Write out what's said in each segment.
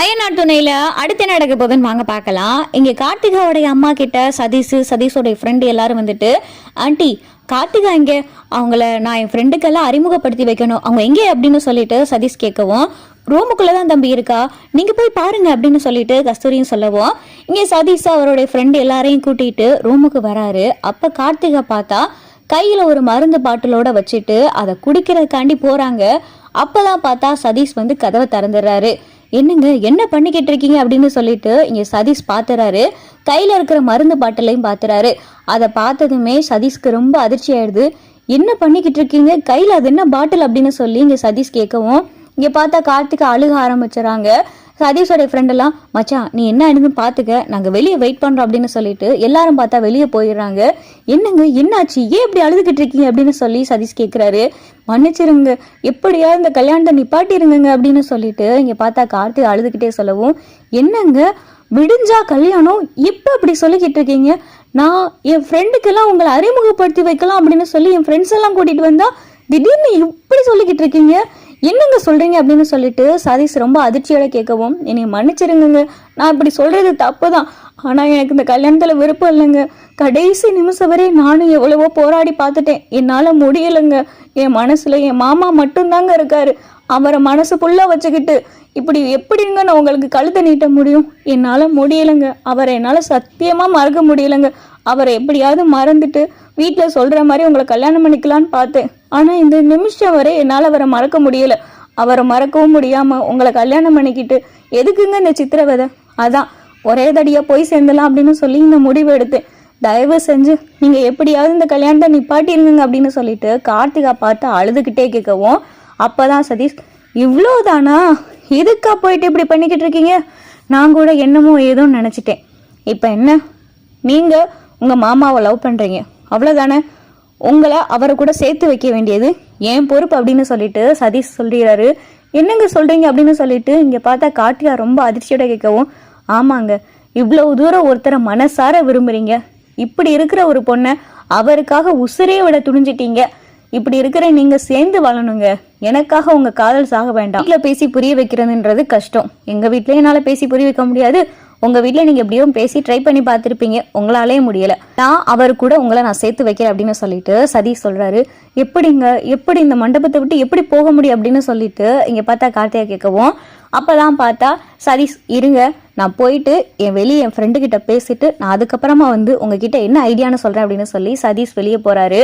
அயனார் துணையில அடுத்து என்ன நடக்க போகுதுன்னு வாங்க பார்க்கலாம். இங்க கார்த்திகாவுடைய அம்மா கிட்ட சதீஷ் சதீஷோடைய ஃப்ரெண்டு எல்லாரும் வந்துட்டு ஆண்டி கார்த்திகா இங்கே. அவங்கள நான் என் ஃப்ரெண்டுக்கெல்லாம் அறிமுகப்படுத்தி வைக்கணும். அவங்க எங்கே? அப்படின்னு சொல்லிட்டு சதீஷ் கேட்கவும் ரூமுக்குள்ளே தான் தம்பி இருக்கா? நீங்கள் போய் பாருங்க அப்படின்னு சொல்லிட்டு கஸ்தூரியும் சொல்லவும். இங்கே சதீஷ் அவருடைய ஃப்ரெண்டு எல்லாரையும் கூட்டிட்டு ரூமுக்கு வராரு. அப்போ கார்த்திகா பார்த்தா கையில் ஒரு மருந்து பாட்டிலோட வச்சுட்டு அதை குடிக்கிறதுக்காண்டி போகிறாங்க அப்பதான் பார்த்தா சதீஷ் வந்து கதவை திறந்துடுறாரு. என்னங்க என்ன பண்ணிக்கிட்டு இருக்கீங்க அப்படின்னு சொல்லிட்டு இங்கே சதீஷ் பார்த்துறாரு கையில் இருக்கிற மருந்து பாட்டிலையும் பார்த்துறாரு அதை பார்த்ததுமே சதீஷ்க்கு ரொம்ப அதிர்ச்சி ஆயிடுது. என்ன பண்ணிக்கிட்டு இருக்கீங்க? கையில் அது என்ன பாட்டில் அப்படின்னு சொல்லி இங்கே சதீஷ் கேட்கவும் இங்கே பார்த்தா கார்த்திக் அழுக ஆரம்பிச்சுறாங்க. சதீஷோட ஃப்ரெண்ட் எல்லாம் மச்சான் நீ என்ன ஆயிடுன்னு பார்த்துக்க நாங்கள் வெளியே வெயிட் பண்ணுறோம் அப்படின்னு சொல்லிட்டு எல்லாரும் பார்த்தா வெளியே போயிடுறாங்க. என்னங்க என்னாச்சு? ஏன் இப்படி அழுதுகிட்டு இருக்கீங்க? அப்படின்னு சொல்லி சதீஷ் கேட்குறாரு மன்னிச்சிருங்க. எப்படியா இந்த கல்யாணத்தை நிப்பாட்டிருங்க அப்படின்னு சொல்லிட்டு இங்கே பார்த்தா கார்த்திக் அழுதுகிட்டே சொல்லவும் என்னங்க? விடிஞ்சா கல்யாணம்? இப்போ அப்படி சொல்லிக்கிட்டு இருக்கீங்க? நான் என் ஃப்ரெண்டுக்கெல்லாம் உங்களை அறிமுகப்படுத்தி வைக்கலாம் அப்படின்னு சொல்லி என் ஃப்ரெண்ட்ஸ் எல்லாம் கூட்டிகிட்டு வந்தா திடீர்னு இப்படி சொல்லிக்கிட்டு இருக்கீங்க? என்னங்க சொல்கிறீங்க அப்படின்னு சொல்லிட்டு சதீஷ் ரொம்ப அதிர்ச்சியோட கேட்கவும் என்னை மன்னிச்சிருங்க நான் இப்படி சொல்கிறது தப்பு தான் ஆனால் எனக்கு இந்த கல்யாணத்தில் விருப்பம் இல்லைங்க. கடைசி நிமிஷம் வரை நானும் எவ்வளவோ போராடி பார்த்துட்டேன். என்னால் முடியலைங்க. என் மனசில் என் மாமா மட்டும்தாங்க இருக்காரு. அவரை மனசு ஃபுல்லாக வச்சுக்கிட்டு இப்படி எப்படிங்க நான் உங்களுக்கு கழுத்தை நீட்ட முடியும்? என்னால் முடியலைங்க. அவரை என்னால் சத்தியமாக மறக்க முடியலைங்க. அவரை எப்படியாவது மறந்துட்டு வீட்டில் சொல்கிற மாதிரி உங்களை கல்யாணம் பண்ணிக்கலான்னு பார்த்தேன். ஆனால் இந்த நிமிஷம் வரை என்னால் அவரை மறக்க முடியல. அவரை மறக்கவும் முடியாமல் உங்களை கல்யாணம் பண்ணிக்கிட்டு எதுக்குங்க இந்த சித்திரவதை? அதான் ஒரே தடியாக போய் சேர்ந்தலாம் அப்படின்னு சொல்லி இந்த முடிவு எடுத்தேன். தயவு செஞ்சு நீங்கள் எப்படியாவது இந்த கல்யாணத்தை நிப்பாட்டிருங்க அப்படின்னு சொல்லிட்டு கார்த்திகா பார்த்து அழுதுகிட்டே கேட்கவும் அப்பதான் சதீஷ் இவ்வளோதானா எதுக்கா போயிட்டு இப்படி பண்ணிக்கிட்டு இருக்கீங்க? நான் கூட என்னமோ ஏதோ நினச்சிட்டேன். இப்போ என்ன? நீங்கள் உங்கள் மாமாவை லவ் பண்ணுறீங்க அவ்வளோதானே உங்களை அவரை கூட சேர்த்து வைக்க வேண்டியது. ஏன் பொறுப்பு அப்படின்னு சொல்லிட்டு சதீஷ் சொல்லிடுறாரு என்னங்க சொல்கிறீங்க அப்படின்னு சொல்லிட்டு இங்கே பார்த்தா காட்டியா ரொம்ப அதிர்ச்சியோட கேட்கவும் ஆமாங்க இவ்வளவு தூரம் ஒருத்தரை மனசார விரும்புகிறீங்க இப்படி இருக்கிற ஒரு பொண்ணை அவருக்காக உசுரே விட துணிஞ்சிட்டீங்க. இப்படி இருக்கிற நீங்கள் சேர்ந்து வாழணுங்க. எனக்காக உங்கள் காதல் சாக வேண்டாம். வீட்டில் பேசி புரிய வைக்கிறதுன்றது கஷ்டம். எங்கள் வீட்லயும் என்னால் பேசி புரிய வைக்க முடியாது. உங்க வீட்ல நீங்க எப்படியும் பேசி ட்ரை பண்ணி பார்த்துருப்பீங்க. உங்களாலே முடியல. நான் அவர் கூட உங்களை நான் சேர்த்து வைக்கிறேன் அப்படின்னு சொல்லிட்டு சதி சொல்றாரு. எப்படிங்க? எப்படி இந்த மண்டபத்தை விட்டு எப்படி போக முடியும் அப்படின்னு சொல்லிட்டு இங்க பார்த்தா கார்த்தியா கேட்கவும் அப்போல்லாம் பார்த்தா சரி இருங்க. நான் போயிட்டு என் வெளியே என் ஃப்ரெண்டுக்கிட்ட பேசிட்டு நான் அதுக்கப்புறமா வந்து உங்ககிட்ட என்ன ஐடியான்னு சொல்கிறேன் அப்படின்னு சொல்லி சதீஷ் வெளியே போகிறாரு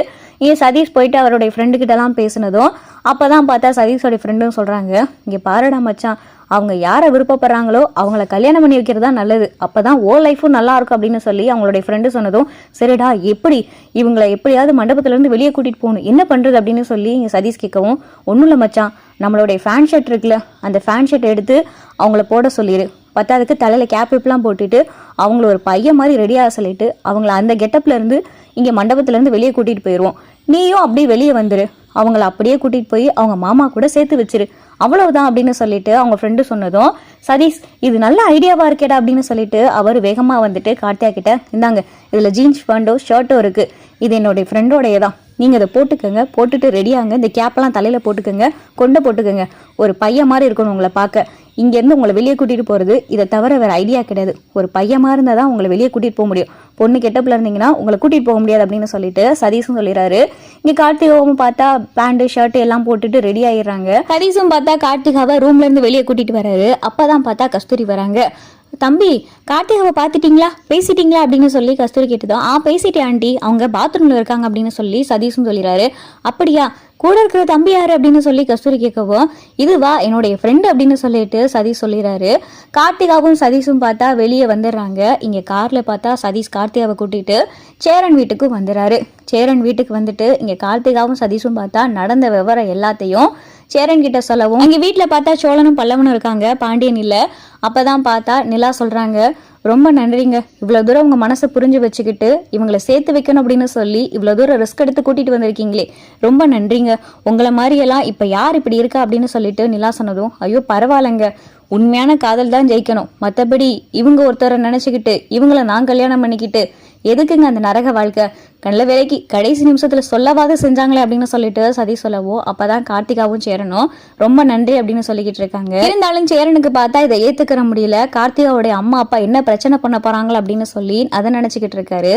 ஏன் சதீஷ் போயிட்டு அவருடைய ஃப்ரெண்டு பேசினதும் அப்போ தான் பார்த்தா சதீஷோட ஃப்ரெண்டும் சொல்கிறாங்க இங்கே பாருடா மச்சான். அவங்க யாரை விருப்பப்படுறாங்களோ அவங்கள கல்யாணம் பண்ணி வைக்கிறது தான் நல்லது. அப்பதான் ஓ லைஃபும் நல்லா இருக்கும் அப்படின்னு சொல்லி அவங்களுடைய ஃப்ரெண்டு சொன்னதும் சரிடா எப்படி? இவங்களை எப்படியாவது மண்டபத்துலேருந்து வெளியே கூட்டிகிட்டு போகணும். என்ன பண்ணுறது அப்படின்னு சொல்லி இங்கே சதீஷ் கேட்கவும் ஒன்றும் இல்லை மச்சான். நம்மளுடைய ஃபேன் ஷர்ட் இருக்குல்ல அந்த ஃபேன் ஷர்ட் எடுத்து அவங்கள போட சொல்லிடு பத்தாவதுக்கு தலையில் கேப் இப்பெல்லாம் போட்டுட்டு அவங்கள ஒரு பையன் மாதிரி ரெடியாக சொல்லிட்டு அவங்கள அந்த கெட்டப்லேருந்து இங்கே மண்டபத்துலேருந்து வெளியே கூட்டிகிட்டு போயிடுவோம் நீயும் அப்படியே வெளியே வந்துடு அவங்கள அப்படியே கூட்டிகிட்டு போய் அவங்க மாமா கூட சேர்த்து வச்சிரு. அவ்வளவுதான் அப்படின்னு சொல்லிட்டு அவங்க ஃப்ரெண்டு சொன்னதும் சதீஷ் இது நல்ல ஐடியாவா இருக்கேடா அப்படின்னு சொல்லிட்டு அவர் வேகமாக வந்துட்டு கார்த்தியா கிட்ட இந்தாங்க இதில் ஜீன்ஸ் பேண்டோ ஷர்ட்டோ இருக்கு. இது என்னுடைய ஃப்ரெண்டோடைய தான் நீங்கள் இதை போட்டுக்கோங்க போட்டுட்டு ரெடியாங்க இந்த கேப்லாம் தலையில் போட்டுக்கோங்க கொண்டை போட்டுக்கோங்க. ஒரு பையன் மாதிரி இருக்கணும் உங்களை பார்க்க. இங்கேருந்து உங்களை வெளியே கூட்டிகிட்டு போகிறது இதை தவிர வேறு ஐடியா கிடையாது. ஒரு பையமாக இருந்தால் தான் உங்களை வெளியே கூட்டிகிட்டு போக முடியும். பொண்ணு கெட்டப்பில் இருந்தீங்கன்னா உங்களை கூட்டிகிட்டு போக முடியாது அப்படின்னு சொல்லிட்டு சதீஷும் சொல்லிடுறாரு. இங்கே கார்த்திகாவும் பார்த்தா பேண்ட்டு ஷர்ட் எல்லாம் போட்டுட்டு ரெடி ஆகிடுறாங்க சதீஷும் பார்த்தா கார்த்திகாவை ரூம்லேருந்து வெளியே கூட்டிகிட்டு வராரு. அப்போ தான் பார்த்தா கஸ்தூரி வராங்க. தம்பி கார்த்திகாவை பார்த்துட்டிங்களா? பேசிட்டீங்களா? அப்படின்னு சொல்லி கஸ்தூரி கேட்டுதான் ஆ பேசிட்டேன் ஆண்டி. அவங்க பாத்ரூமில் இருக்காங்க அப்படின்னு சொல்லி சதீஷும் சொல்லிடுறாரு. அப்படியா? கூட இருக்கிற தம்பி யாரு அப்படின்னு சொல்லி கஸ்தூரி கேட்கவும் இதுவா என்னுடைய ஃப்ரெண்டு அப்படின்னு சொல்லிட்டு சதீஷ் சொல்லிடுறாரு. கார்த்திகாவும் சதீஷும் பார்த்தா வெளியே வந்துடுறாங்க. இங்கே காரில் பார்த்தா சதீஷ் கார்த்திகாவை கூட்டிகிட்டு சேரன் வீட்டுக்கு வந்துடுறாரு. சேரன் வீட்டுக்கு வந்துட்டு இங்கே கார்த்திகாவும் சதீஷும் பார்த்தா நடந்த விவரம் எல்லாத்தையும் சேரன் கிட்ட சொல்லவும் இங்கே வீட்டில் பார்த்தா சோழனும் பல்லவனும் இருக்காங்க பாண்டியன் இல்லை. அப்போ தான் பார்த்தா நிலா சொல்கிறாங்க ரொம்ப நன்றிங்க. இவ்வளோ தூரம் உங்கள் மனசை புரிஞ்சு வச்சுக்கிட்டு இவங்களை சேர்த்து வைக்கணும் அப்படின்னு சொல்லி இவ்வளோ தூரம் ரிஸ்க் எடுத்து கூட்டிகிட்டு வந்திருக்கீங்களே. ரொம்ப நன்றிங்க. உங்களை மாதிரியெல்லாம் இப்போ யார் இப்படி இருக்கா அப்படின்னு சொல்லிட்டு நிலா சொன்னதும் ஐயோ பரவாயில்லைங்க. உண்மையான காதல் தான் ஜெயிக்கணும். மற்றபடி இவங்க ஒருத்தரை நினச்சிக்கிட்டு இவங்கள நான் கல்யாணம் பண்ணிக்கிட்டு எதுக்குங்க அந்த நரக வாழ்க்கை? கண்ணில் வேலைக்கு கடைசி நிமிஷத்தில் சொல்லவாத செஞ்சாங்களே அப்படின்னு சொல்லிட்டு சதி சொல்லவோ அப்பதான் கார்த்திகாவும் சேரணும். ரொம்ப நன்றி அப்படின்னு சொல்லிக்கிட்டு இருக்காங்க. இருந்தாலும் சேரனுக்கு பார்த்தா இதை ஏற்றுக்கிற முடியல. கார்த்திகாவுடைய அம்மா அப்பா என்ன பிரச்சனை பண்ண போகிறாங்களா அப்படின்னு சொல்லி அதை நினச்சிக்கிட்டு இருக்காரு.